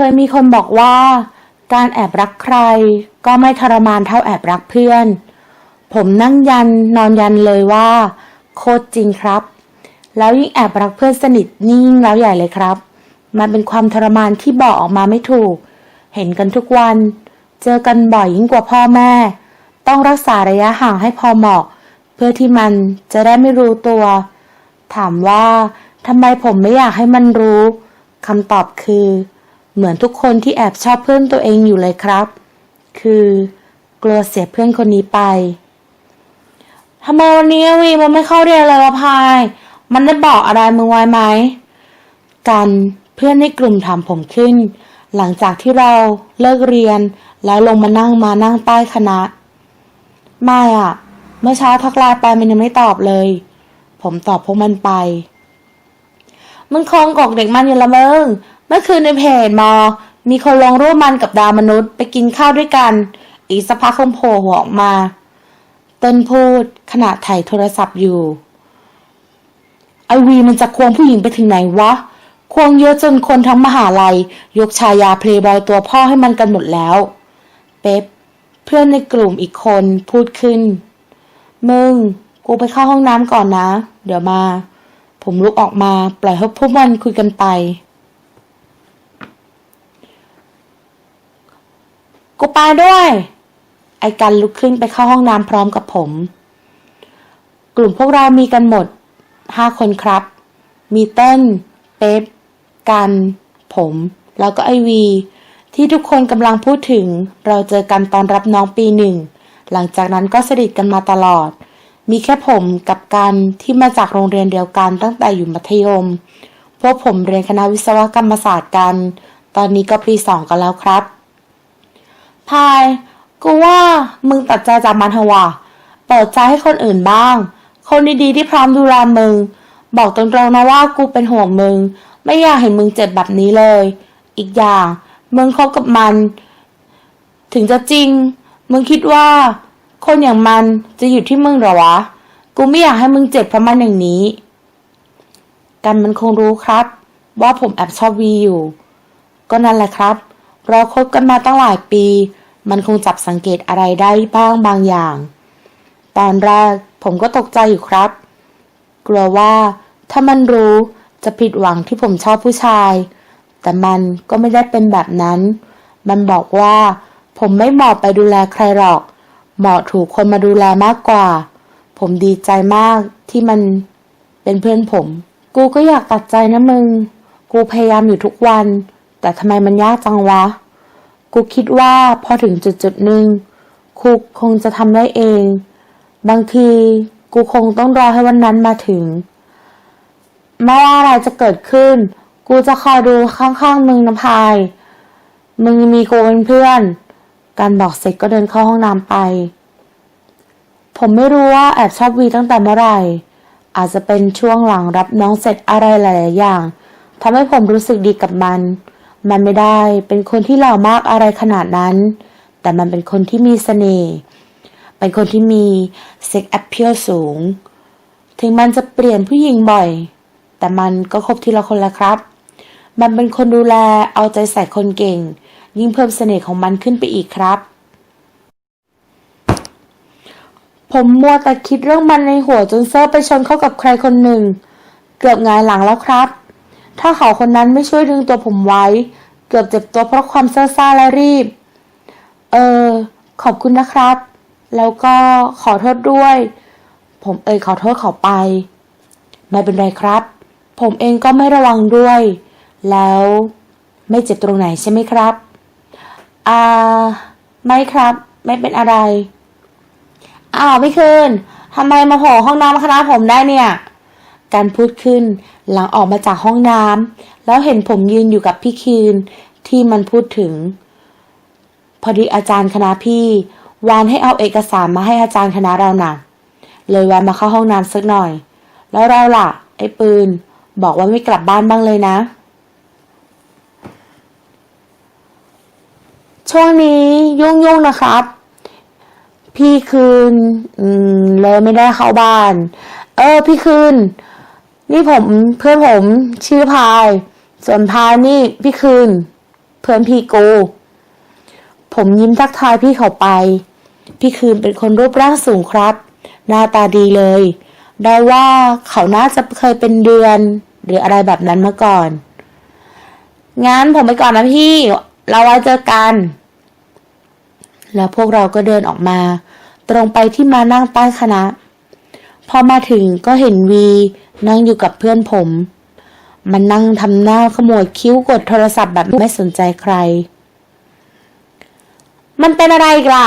เคยมีคนบอกว่า การแอบรักใครก็ไม่ทรมานเท่าแอบรักเพื่อน ผมนั่งยันนอนยันเลยว่า โคตรจริงครับ แล้วยิ่งแอบรักเพื่อนสนิทยิ่งแล้วใหญ่เลยครับ มันเป็นความทรมานที่บอกออกมาไม่ถูก เห็นกันทุกวัน เจอกันบ่อยยิ่งกว่าพ่อแม่ ต้องรักษาระยะห่างให้พอเหมาะ เพื่อที่มันจะได้ไม่รู้ตัว ถามว่าทำไมผมไม่อยากให้มันรู้คำตอบคือ เหมือนทุกคนที่แอบชอบเพื่อนตัวเองอยู่เลยครับ คือ กลัวเสียเพื่อนคนนี้ไปทำไมวันนี้วีมันไม่เข้าเรียนเลยวะพาย มันได้บอกอะไรมึงไว้ไหม กันเพื่อนในกลุ่มถามผมขึ้น หลังจากที่เราเลิกเรียน แล้วลงมานั่งมานั่งใต้คณะ ไม่อะเมื่อเช้าทักไลน์ไปมันยังไม่ตอบเลย ผมตอบพวกมันไป มึงคงกอกเด็กมันอยู่ละมึง เมื่อคืนในเพจมอ มีคนลงรูปมันกับดาวมนุษย์ไปกินข้าวด้วยกัน อีกสักพักคงโผล่หัวออกมาเต้นพูดขณะถ่ายโทรศัพท์อยู่ ไอวีมันจะควงผู้หญิงไปถึงไหนวะ ควงเยอะจนคนทั้งมหาลัย ยกชายาเพลย์บอยตัวพ่อให้มันกันหมดแล้ว เป๊ปเพื่อนในกลุ่มอีกคนพูดขึ้น มึง กูไปเข้าห้องน้ำก่อนนะ เดี๋ยวมา ผมลุกออกมาปล่อยให้พวกมันคุยกันไป กูไปด้วย ไอกันลุกขึ้นไปเข้าห้องน้ำพร้อมกับผม กลุ่มพวกเรามีกันหมดห้าคนครับ มีเต้นเป๊ปกัน ผม แล้วก็ไอวี ที่ทุกคนกำลังพูดถึง เราเจอกันตอนรับน้องปีหนึ่ง หลังจากนั้นก็สนิทกันมาตลอด มีแค่ผมกับกันที่มาจากโรงเรียนเดียวกันตั้งแต่อยู่มัธยม พวกผมเรียนคณะวิศวกรรมศาสตร์กัน ตอนนี้ก็ปีสองกันแล้วครับ พาย กูว่ามึงตัดใจจากมันเถอะว่ะเปิดใจให้คนอื่นบ้าง คนดีๆที่พร้อมดูแลมึง บอกตรงๆนะว่ากูเป็นห่วงมึง ไม่อยากเห็นมึงเจ็บแบบนี้เลย อีกอย่าง มึงคบกับมัน ถึงจะจริง มึงคิดว่า คนอย่างมันจะอยู่ที่มึงเหรอวะ กูไม่อยากให้มึงเจ็บเพราะมันอย่างนี้ กันมันคงรู้ครับ ว่าผมแอบชอบวีอยู่ ก็นั่นแหละครับ เราคบกันมาตั้งหลายปี มันคงจับสังเกตอะไรได้บ้างบางอย่าง ตอนแรกผมก็ตกใจอยู่ครับ กลัวว่าถ้ามันรู้จะผิดหวังที่ผมชอบผู้ชาย แต่มันก็ไม่ได้เป็นแบบนั้น มันบอกว่า ผมไม่เหมาะไปดูแลใครหรอก เหมาะถูกคนมาดูแลมากกว่า ผมดีใจมากที่มันเป็นเพื่อนผม กูก็อยากตัดใจนะมึง กูพยายามอยู่ทุกวัน แต่ทำไมมันยากจังวะ กูคิดว่าพอถึงจุดจุดๆหนึ่งกูคงจะทำได้เอง บางทีกูคงต้องรอให้วันนั้นมาถึง ไม่ว่าอะไรจะเกิดขึ้น กูจะคอยดูข้างๆมึงนะพาย มึงมีกูเป็นเพื่อน การบอกเสร็จก็เดินเข้าห้องน้ำไป ผมไม่รู้ว่าแอบชอบวีตั้งแต่เมื่อไหร่ อาจจะเป็นช่วงหลังรับน้องเสร็จอะไรหลายๆอย่างทำให้ผมรู้สึกดีกับมัน มันไม่ได้เป็นคนที่หล่อมากอะไรขนาดนั้น แต่มันเป็นคนที่มีเสน่ห์เป็นคนที่มีเซ็กแอ p เพียสูง ถึงมันจะเปลี่ยนผู้หญิงบ่อย แต่มันก็คบทีละคนละครับ มันเป็นคนดูแลเอาใจใส่คนเก่ง ยิ่งเพิ่มเสน่ห์ของมันขึ้นไปอีกครับ ผมมัวแต่คิดเรื่องมันในหัวจนเซอร์ไปชนเข้ากับใครคนหนึ่ง เกือบงายหลังแล้วครับ ถ้าเขาคนนั้นไม่ช่วยดึงตัวผมไว้ เกือบเจ็บตัวเพราะความเซ่อซ่าและรีบ เออ ขอบคุณนะครับ แล้วก็ขอโทษด้วย ผมเอ่ยขอโทษเขาไป ไม่เป็นไรครับ ผมเองก็ไม่ระวังด้วย แล้วไม่เจ็บตรงไหนใช่ไหมครับ อ่า ไม่ครับ ไม่เป็นอะไร อ้าวพี่คืนทำไมมาโผล่ห้องน้ำคณะผมได้เนี่ย การพูดขึ้น หลังออกมาจากห้องน้ำแล้วเห็นผมยืนอยู่กับพี่คืนที่มันพูดถึง พอดีอาจารย์คณะพี่ วานให้เอาเอกสารมาให้อาจารย์คณะเราน่ะ เลยแวะมาเข้าห้องน้ำสักหน่อย แล้วเราล่ะ ไอ้ปืน บอกว่าไม่กลับบ้านบ้างเลยนะ ช่วงนี้ยุ่งๆนะครับ พี่คืนอืมเลยไม่ได้เข้าบ้าน เออ พี่คืน นี่ผมเพื่อนผมชื่อพาย ส่วนพายนี่พี่คืน เพื่อนพี่กู ผมยิ้มทักทายพี่เขาไป พี่คืนเป็นคนรูปร่างสูงครับ หน้าตาดีเลย ได้ว่าเขาน่าจะเคยเป็นเดือน หรืออะไรแบบนั้นมาก่อน งั้นผมไปก่อนนะพี่ เราไว้เจอกัน แล้วพวกเราก็เดินออกมา ตรงไปที่มานั่งใต้คณะ พอมาถึงก็เห็นวี นั่งอยู่กับเพื่อนผม มันนั่งทำหน้าขมวดคิ้วกดโทรศัพท์แบบไม่สนใจใคร มันเป็นอะไรกล่ะ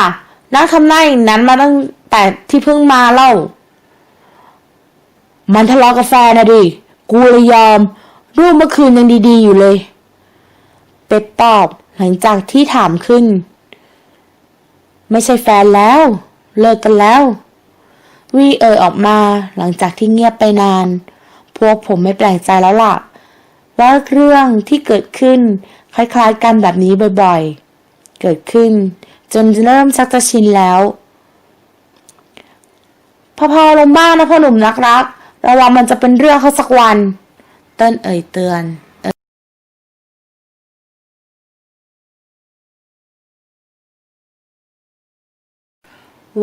นั่งทำหน้าอย่างนั้นมาตั้งแต่ที่เพิ่งมาเล่า มันทะเลาะกับแฟนนะดิ กูเลยยอม รูปเมื่อคืนยังดีๆอยู่เลย เป็ดตอบหลังจากที่ถามขึ้น ไม่ใช่แฟนแล้ว เลิกกันแล้ว วีเอ่ยออกมาหลังจากที่เงียบไปนาน พวกผมไม่แปลกใจแล้วล่ะ ว่าเรื่องที่เกิดขึ้นคล้ายๆกันแบบนี้บ่อยๆ เกิดขึ้น จนเริ่มชักจะชินแล้ว พอพอลงบ้างนะพ่อหนุ่มนักรักระวังมันจะเป็นเรื่องเขาสักวัน เต้นเอ่ยเตือน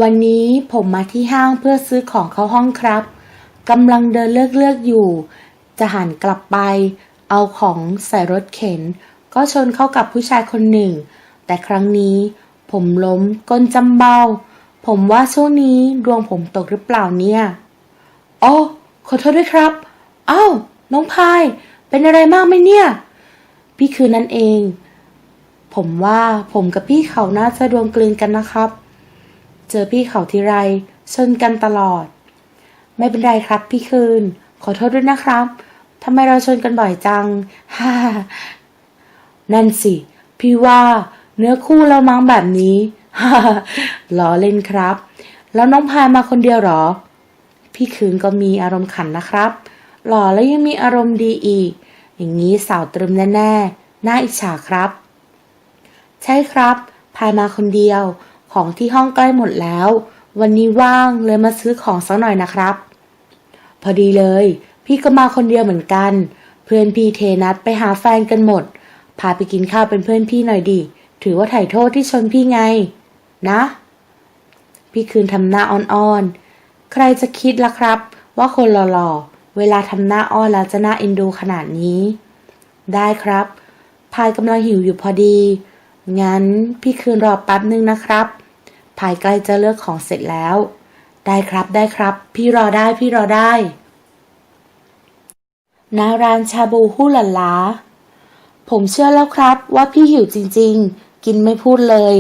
วันนี้ผมมาที่ห้างเพื่อซื้อของเข้าห้องครับ กำลังเดินเลือกเลือกๆอยู่ จะหันกลับไป เอาของใส่รถเข็น ก็ชนเข้ากับผู้ชายคนหนึ่ง แต่ครั้งนี้ผมล้มก้นจำเบา ผมว่าช่วงนี้ดวงผมตกหรือเปล่าเนี่ยอ๋อขอโทษด้วยครับ อ้าว น้องพาย เป็นอะไรมากไหมเนี่ย พี่คือนั่นเอง ผมว่าผมกับพี่เขาน่าจะดวงกลืนกันนะครับ เจอพี่เขาทีไรชนกันตลอด ไม่เป็นไรครับพี่คืน ขอโทษด้วยนะครับทำไมเราชนกันบ่อยจังฮ่านั่นสิ พี่ว่าเนื้อคู่เรามั้งแบบนี้ฮ่าล้อเล่นครับ แล้วน้องพายมาคนเดียวหรอ พี่คืนก็มีอารมณ์ขันนะครับ หล่อแล้วยังมีอารมณ์ดีอีก อย่างนี้สาวตรึมแน่ๆน่าอิจฉาครับ ใช่ครับ พายมาคนเดียว ของที่ห้องใกล้หมดแล้ว วันนี้ว่างเลยมาซื้อของสักหน่อยนะครับ พอดีเลย พี่ก็มาคนเดียวเหมือนกัน เพื่อนพี่เทนัดไปหาแฟนกันหมด พาไปกินข้าวเป็นเพื่อนพี่หน่อยดิ ถือว่าไถ่โทษที่ชนพี่ไง นะ พี่คืนทำหน้าอ่อนๆ ใครจะคิดล่ะครับ ว่าคนหล่อๆ เวลาทำหน้าอ้อนแล้วจะน่าเอ็นดูขนาดนี้ ได้ครับ พายกำลังหิวอยู่พอดี งั้นพี่คืนรอแป๊บนึงนะครับ พายใกล้จะเลือกของเสร็จแล้ว ได้ครับได้ครับ พี่รอได้พี่รอได้ณร้านชาบูฮู้หลันลาผมเชื่อแล้วครับว่าพี่หิวจริง ๆ กินไม่พูดเลย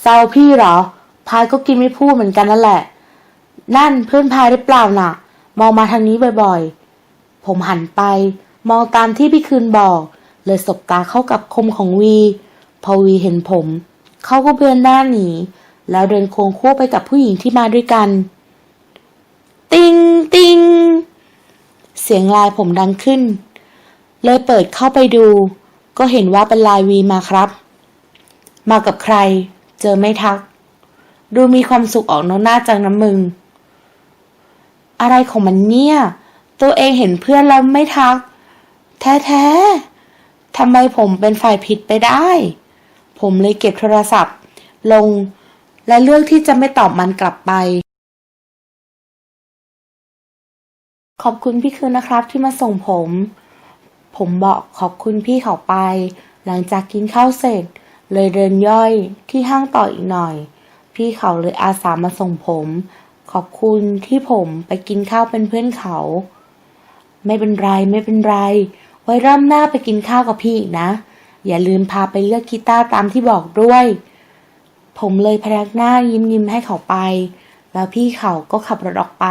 เศร้าพี่เหรอ พายก็กินไม่พูดเหมือนกันนั่นแหละ นั่นเพื่อนพายหรือเปล่าน่ะ มองมาทางนี้บ่อยๆ ผมหันไป มองตามที่พี่คืนบอก เลยสบตาเข้ากับคมของวี พอวีเห็นผม เขาก็เบือนหน้าหนี แล้วเดินโค้งคู่ไปกับผู้หญิงที่มาด้วยกัน ติงติงเสียงลายผมดังขึ้น เลยเปิดเข้าไปดู ก็เห็นว่าเป็นลายวีมาครับ มากับใคร เจอไม่ทัก ดูมีความสุขออกนอกหน้าจังน้ำมึง อะไรของมันเนี่ย ตัวเองเห็นเพื่อนแล้วไม่ทัก แท้ๆทำไมผมเป็นฝ่ายผิดไปได้ ผมเลยเก็บโทรศัพท์ ลง และเลือกที่จะไม่ตอบมันกลับไป ขอบคุณพี่คืนนะครับที่มาส่งผม ผมบอกขอบคุณพี่เขาไป หลังจากกินข้าวเสร็จ เลยเดินย่อยที่ห้างต่ออีกหน่อย พี่เขาเลยอาสามาส่งผม ขอบคุณที่ผมไปกินข้าวเป็นเพื่อนเขา ไม่เป็นไรไม่เป็นไร ไว้ร่ำหน้าไปกินข้าวกับพี่อีกนะ อย่าลืมพาไปเลือกกีตาร์ตามที่บอกด้วย ผมเลยพยักหน้ายิ้มยิ้มให้เขาไป แล้วพี่เขาก็ขับรถออกไป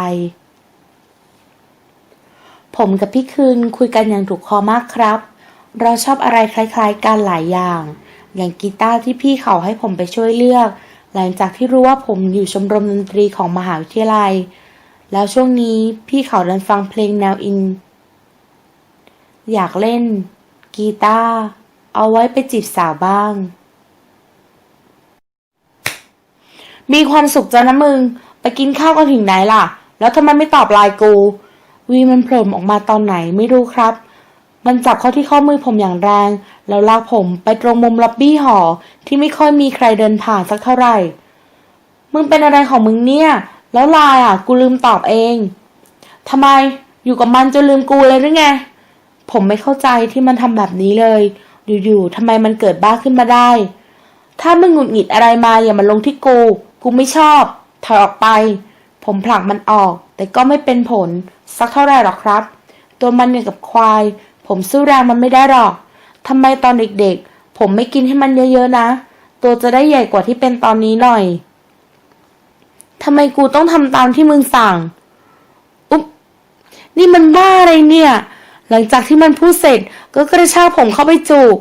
ผมกับพี่คืนคุยกันอย่างถูกคอมากครับ เราชอบอะไรคล้าย ๆ กันหลายอย่าง อย่างกีตาร์ที่พี่เขาให้ผมไปช่วยเลือก หลังจากที่รู้ว่าผมอยู่ชมรมดนตรีของมหาวิทยาลัย แล้วช่วงนี้พี่เขาดันฟังเพลงแนวอิน อยากเล่นกีตาร์ เอาไว้ไปจีบสาวบ้าง มีความสุขจังนะมึง ไปกินข้าวกันถึงไหนล่ะ แล้วทำไมไม่ตอบไลน์กู วีมันโผล่ออกมาตอนไหนไม่รู้ครับ มันจับเข้าที่ข้อมือผมอย่างแรง แล้วลากผมไปตรงมุมล็อบบี้หอ ที่ไม่ค่อยมีใครเดินผ่านสักเท่าไหร่ มึงเป็นอะไรของมึงเนี่ย แล้วไลายอะ กูลืมตอบเองทำไมอยู่กับมันจนลืมกูเลยหรือไง ผมไม่เข้าใจที่มันทำแบบนี้เลย อยู่ๆทำไมมันเกิดบ้าขึ้นมาได้ ถ้ามึงหงุดหงิดอะไรมาอย่ามาลงที่กู กูไม่ชอบ ถอยออกไป ผมผลักมันออก แต่ก็ไม่เป็นผล สักเท่าไหร่หรอกครับ ตัวมันอย่างกับควาย ผมสู้แรงมันไม่ได้หรอกทำไมตอนเด็กๆ ผมไม่กินให้มันเยอะๆนะ ตัวจะได้ใหญ่กว่าที่เป็นตอนนี้หน่อยทำไมกูต้องทำตามที่มึงสั่ง อุ๊บนี่มันบ้าอะไรเนี่ย หลังจากที่มันพูดเสร็จก็กระชากผมเข้าไปจูบ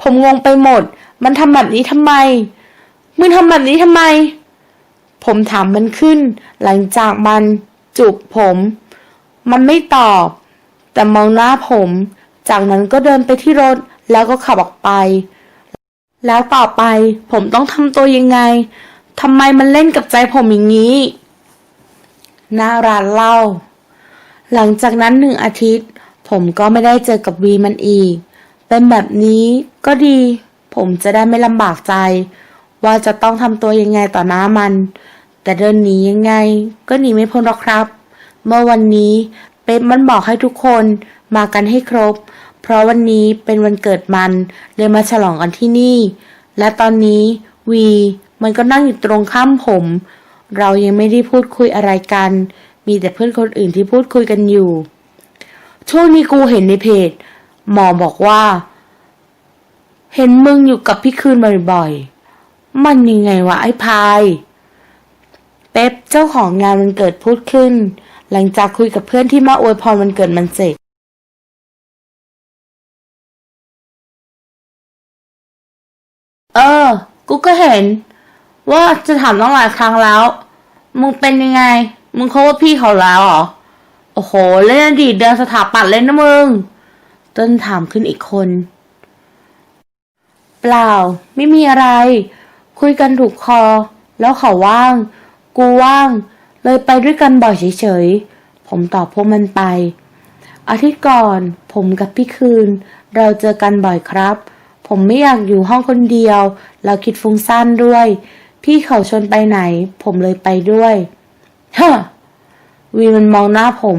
ผมงงไปหมด มันทำแบบนี้ทำไม มึงทำแบบนี้ทำไม ผมถามมันขึ้น หลังจากมันจูบผม มันไม่ตอบ แต่มองหน้าผม จากนั้นก็เดินไปที่รถแล้วก็ขับออกไป แล้วต่อไปผมต้องทำตัวยังไงทำไมมันเล่นกับใจผมอย่างนี้หน้าร้านเหล้าหลังจากนั้นหนึ่งอาทิตย์ ผมก็ไม่ได้เจอกับวีมันอีก เป็นแบบนี้ก็ดี ผมจะได้ไม่ลำบากใจ ว่าจะต้องทำตัวยังไงต่อหน้ามัน แต่เดินหนียังไง ก็หนีไม่พ้นหรอกครับ เมื่อวันนี้เป๊ปมันบอกให้ทุกคนมากันให้ครบ เพราะวันนี้เป็นวันเกิดมันเลยมาฉลองกันที่นี่ และตอนนี้วีมันก็นั่งอยู่ตรงข้ามผม เรายังไม่ได้พูดคุยอะไรกัน มีแต่เพื่อนคนอื่นที่พูดคุยกันอยู่ ช่วงนี้กูเห็นในเพจ หมอบอกว่า เห็นมึงอยู่กับพี่คืนบ่อยๆ มันยังไงวะไอ้พาย เป๊ปเจ้าของงานวันเกิดพูดขึ้น หลังจากคุยกับเพื่อนที่มาอวยพรวันเกิดมันเสร็จเออ กูก็เห็น ว่าจะถามต้องหลายครั้งแล้ว มึงเป็นยังไง มึงเขาว่าพี่เขาแล้วเหรอ โอ้โห เล่นอดีตเดินสถาปัตย์เล่นนะมึง ต้นถามขึ้นอีกคน เปล่า ไม่มีอะไร คุยกันถูกคอ แล้วเขาว่าง กูว่าง เลยไปด้วยกันบ่อยเฉยๆ ผมตอบพวกมันไป อาทิตย์ก่อน ผมกับพี่คืน เราเจอกันบ่อยครับ ผมไม่อยากอยู่ห้องคนเดียว เราคิดฟุ้งซ่านด้วย พี่เขาชวนไปไหน ผมเลยไปด้วยฮะ วีมันมองหน้าผม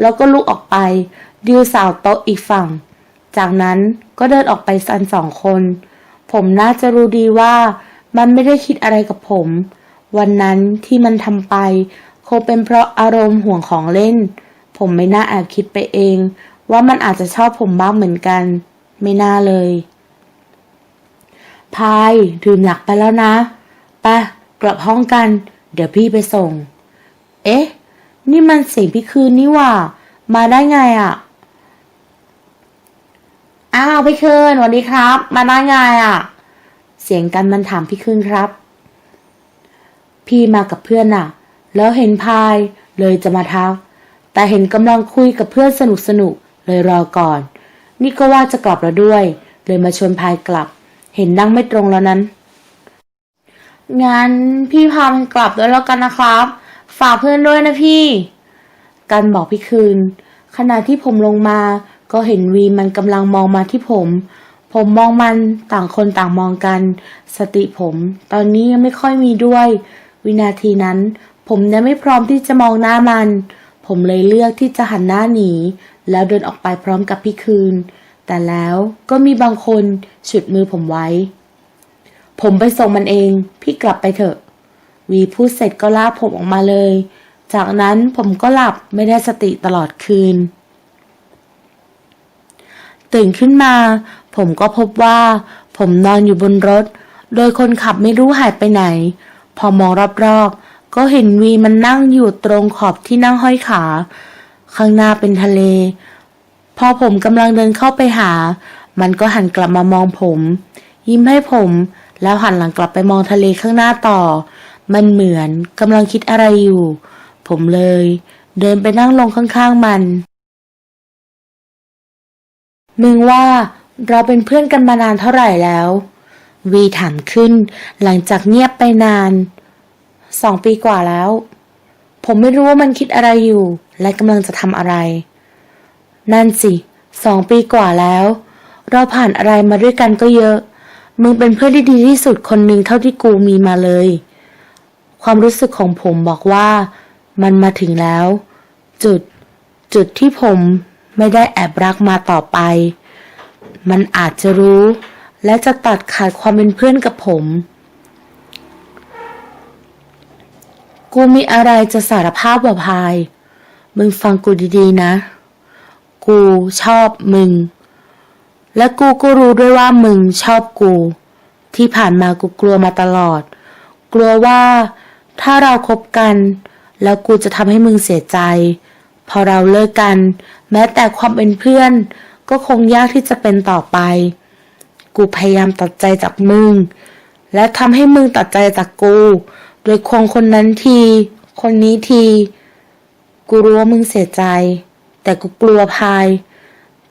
แล้วก็ลุกออกไป ดิวสาวโต๊ะอีกฝั่ง จากนั้นก็เดินออกไปสันสองคน ผมน่าจะรู้ดีว่ามันไม่ได้คิดอะไรกับผม วันนั้นที่มันทำไป คงเป็นเพราะอารมณ์ห่วงของเล่น ผมไม่น่าแอบคิดไปเอง ว่ามันอาจจะชอบผมบ้างเหมือนกัน ไม่น่าเลย พายดื่มหนักไปแล้วนะไปกลับห้องกัน เดี๋ยวพี่ไปส่ง เอ๊ะ นี่มันเสียงพี่คืนนี่หว่า มาได้ไงอะ่ะ อ้าวพี่คืนสวัสดีครับ มาได้ไงอะ่ะ เสียงกันมันถามพี่คืนครับ พี่มากับเพื่อนน่ะ แล้วเห็นพายเลยจะมาทัก แต่เห็นกำลังคุยกับเพื่อนสนุกสนุกๆเลยรอก่อน นี่ก็ว่าจะกลับแล้วด้วย เลยมาชวนพายกลับ เห็นนั่งไม่ตรงแล้วนั้น งั้นพี่พามันกลับด้วยแล้วกันนะครับ ฝากเพื่อนด้วยนะพี่ กันบอกพี่คืน ขณะที่ผมลงมา ก็เห็นวีมันกำลังมองมาที่ผม ผมมองมันต่างคนต่างมองกัน สติผม ตอนนี้ยังไม่ค่อยมีด้วย วินาทีนั้น ผมยังไม่พร้อมที่จะมองหน้ามัน ผมเลยเลือกที่จะหันหน้าหนี แล้วเดินออกไปพร้อมกับพี่คืน แต่แล้วก็มีบางคนฉุดมือผมไว้ ผมไปส่งมันเอง พี่กลับไปเถอะ วีพูดเสร็จก็ลากผมออกมาเลย จากนั้นผมก็หลับไม่ได้สติตลอดคืน ตื่นขึ้นมา ผมก็พบว่า ผมนอนอยู่บนรถ โดยคนขับไม่รู้หายไปไหน พอมองรอบๆ ก็เห็นวีมันนั่งอยู่ตรงขอบที่นั่งห้อยขา ข้างหน้าเป็นทะเล พอผมกำลังเดินเข้าไปหา มันก็หันกลับมามองผม ยิ้มให้ผมแล้วหันหลังกลับไปมองทะเลข้างหน้าต่อ มันเหมือนกำลังคิดอะไรอยู่ ผมเลย เดินไปนั่งลงข้างๆมัน มึงว่าเราเป็นเพื่อนกันมานานเท่าไหร่แล้ว วีถามขึ้น หลังจากเงียบไปนาน สองปีกว่าแล้ว ผมไม่รู้ว่ามันคิดอะไรอยู่ และกำลังจะทำอะไร นั่นสิสองปีกว่าแล้ว เราผ่านอะไรมาด้วยกันก็เยอะ มึงเป็นเพื่อนที่ดีที่สุดคนหนึ่งเท่าที่กูมีมาเลย ความรู้สึกของผมบอกว่ามันมาถึงแล้ว จุด จุดที่ผมไม่ได้แอบรักมาต่อไป มันอาจจะรู้ และจะตัดขาดความเป็นเพื่อนกับผม กูมีอะไรจะสารภาพว่พาย มึงฟังกูดีๆนะ กูชอบมึง และกูก็รู้ด้วยว่ามึงชอบกู ที่ผ่านมากูกลัวมาตลอด กลัวว่า ถ้าเราคบกัน แล้วกูจะทำให้มึงเสียใจ พอเราเลิกกัน แม้แต่ความเป็นเพื่อน ก็คงยากที่จะเป็นต่อไป กูพยายามตัดใจจากมึง และทำให้มึงตัดใจจากกู โดยควงคนนั้นที คนนี้ที กูรู้ว่ามึงเสียใจ แต่กูกลัวพาย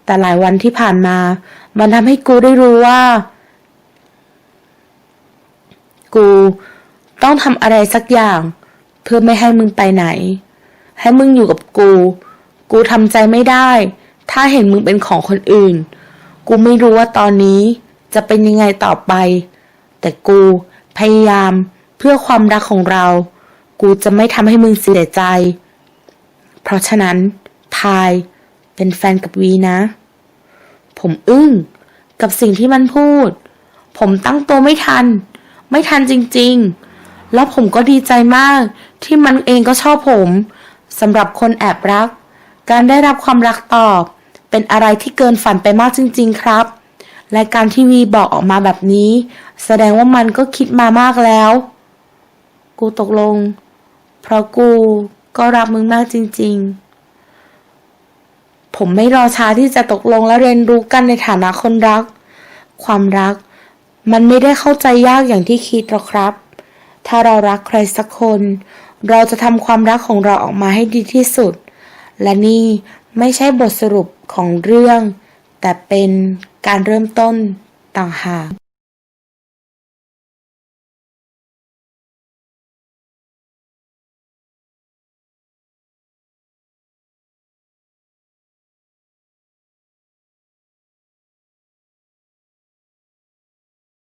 แต่หลายวันที่ผ่านมา มันทำให้กูได้รู้ว่า กู ต้องทำอะไรสักอย่าง เพื่อไม่ให้มึงไปไหน ให้มึงอยู่กับกู กูทำใจไม่ได้ ถ้าเห็นมึงเป็นของคนอื่น กูไม่รู้ว่าตอนนี้จะเป็นยังไงต่อไป แต่กูพยายามเพื่อความรักของเรา กูจะไม่ทำให้มึงเสียใจ เพราะฉะนั้นพายเป็นแฟนกับวีนะ ผมอึ้งกับสิ่งที่มันพูด ผมตั้งตัวไม่ทัน ไม่ทันจริง ๆ แล้วผมก็ดีใจมาก ที่มันเองก็ชอบผมสำหรับคนแอบรัก การได้รับความรักตอบ เป็นอะไรที่เกินฝันไปมากจริง ๆ ครับ และการที่วีบอกออกมาแบบนี้ แสดงว่ามันก็คิดมามากแล้ว กูตกลง เพราะกูก็รักมึงมากจริง ๆ ผมไม่รอช้าที่จะตกลงและเรียนรู้กันในฐานะคนรัก ความรัก มันไม่ได้เข้าใจยากอย่างที่คิดหรอกครับ ถ้าเรารักใครสักคน เราจะทำความรักของเราออกมาให้ดีที่สุด และนี่ไม่ใช่บทสรุปของเรื่อง แต่เป็นการเริ่มต้นต่างหาก